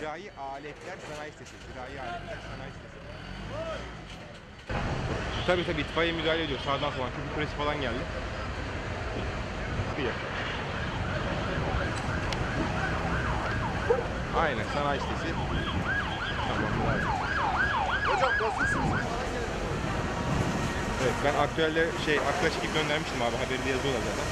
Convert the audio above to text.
Zirai Aletler Sanayi Sitesi. Zirai Aletler Sanayi Sitesi. Tabii tabii itfaiye müdahale ediyor sağdan sola. Çünkü kulesi falan geldi. Sıkıyor. Aynen sanayi sitesi. Tamam. Hocam nasılsınız? Evet ben aktüelde şey arkadaş gibi göndermiştim abi haberi de yazıyorlar zaten.